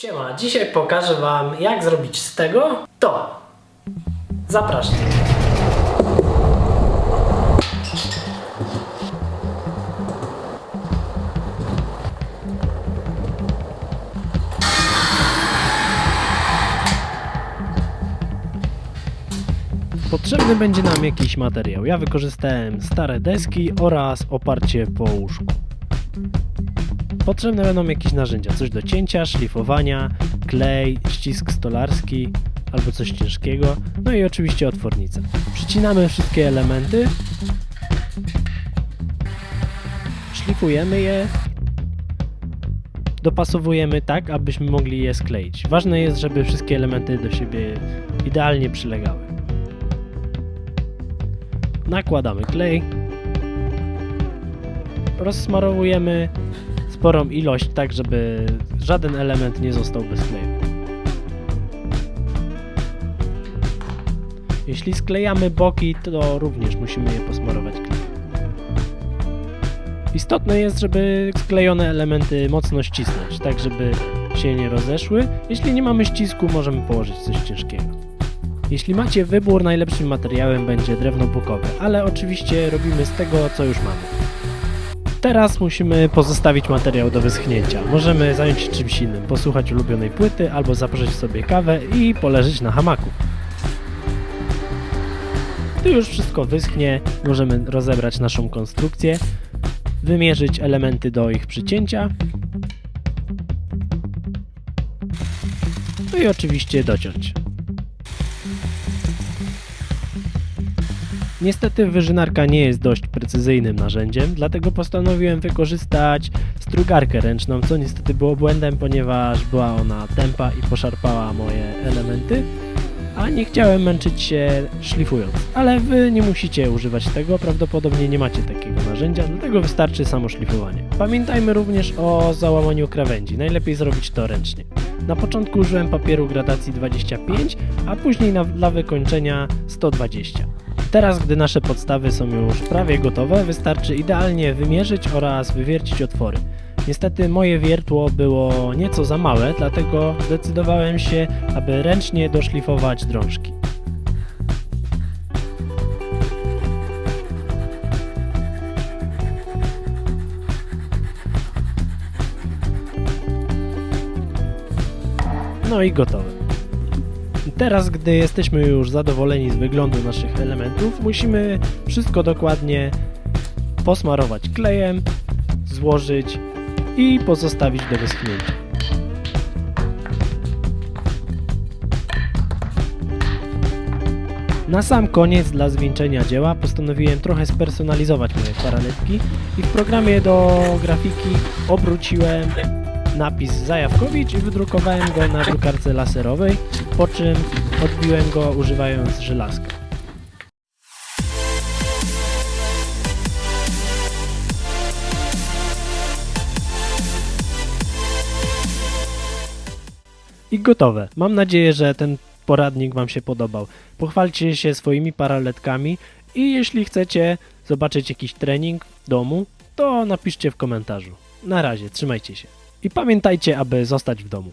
Siema, dzisiaj pokażę Wam jak zrobić z tego to. Zapraszam. Potrzebny będzie nam jakiś materiał. Ja wykorzystałem stare deski oraz oparcie po łóżku. Potrzebne będą jakieś narzędzia, coś do cięcia, szlifowania, klej, ścisk stolarski albo coś ciężkiego, no i oczywiście otwornica. Przycinamy wszystkie elementy, szlifujemy je, dopasowujemy tak, abyśmy mogli je skleić. Ważne jest, żeby wszystkie elementy do siebie idealnie przylegały. Nakładamy klej, rozsmarowujemy sporą ilość, tak żeby żaden element nie został bez kleju. Jeśli sklejamy boki, to również musimy je posmarować klejem. Istotne jest, żeby sklejone elementy mocno ścisnąć, tak żeby się nie rozeszły. Jeśli nie mamy ścisku, możemy położyć coś ciężkiego. Jeśli macie wybór, najlepszym materiałem będzie drewno bukowe, ale oczywiście robimy z tego, co już mamy. Teraz musimy pozostawić materiał do wyschnięcia. Możemy zająć się czymś innym, posłuchać ulubionej płyty albo zaprosić sobie kawę i poleżeć na hamaku. Gdy już wszystko wyschnie, możemy rozebrać naszą konstrukcję, wymierzyć elementy do ich przycięcia no i oczywiście dociąć. Niestety wyżynarka nie jest dość precyzyjnym narzędziem, dlatego postanowiłem wykorzystać strugarkę ręczną, co niestety było błędem, ponieważ była ona tempa i poszarpała moje elementy, a nie chciałem męczyć się szlifując. Ale wy nie musicie używać tego, prawdopodobnie nie macie takiego narzędzia, dlatego wystarczy samo szlifowanie. Pamiętajmy również o załamaniu krawędzi, najlepiej zrobić to ręcznie. Na początku użyłem papieru gradacji 25, a później na, dla wykończenia 120. Teraz, gdy nasze podstawy są już prawie gotowe, wystarczy idealnie wymierzyć oraz wywiercić otwory. Niestety moje wiertło było nieco za małe, dlatego zdecydowałem się, aby ręcznie doszlifować drążki. No i gotowe. Teraz, gdy jesteśmy już zadowoleni z wyglądu naszych elementów, musimy wszystko dokładnie posmarować klejem, złożyć i pozostawić do wyschnięcia. Na sam koniec dla zwieńczenia dzieła postanowiłem trochę spersonalizować moje paraletki i w programie do grafiki obróciłem napis Zajawkowicz i wydrukowałem go na drukarce laserowej, po czym odbiłem go używając żelazka. I gotowe. Mam nadzieję, że ten poradnik Wam się podobał. Pochwalcie się swoimi paraletkami i jeśli chcecie zobaczyć jakiś trening w domu, to napiszcie w komentarzu. Na razie, trzymajcie się. I pamiętajcie, aby zostać w domu.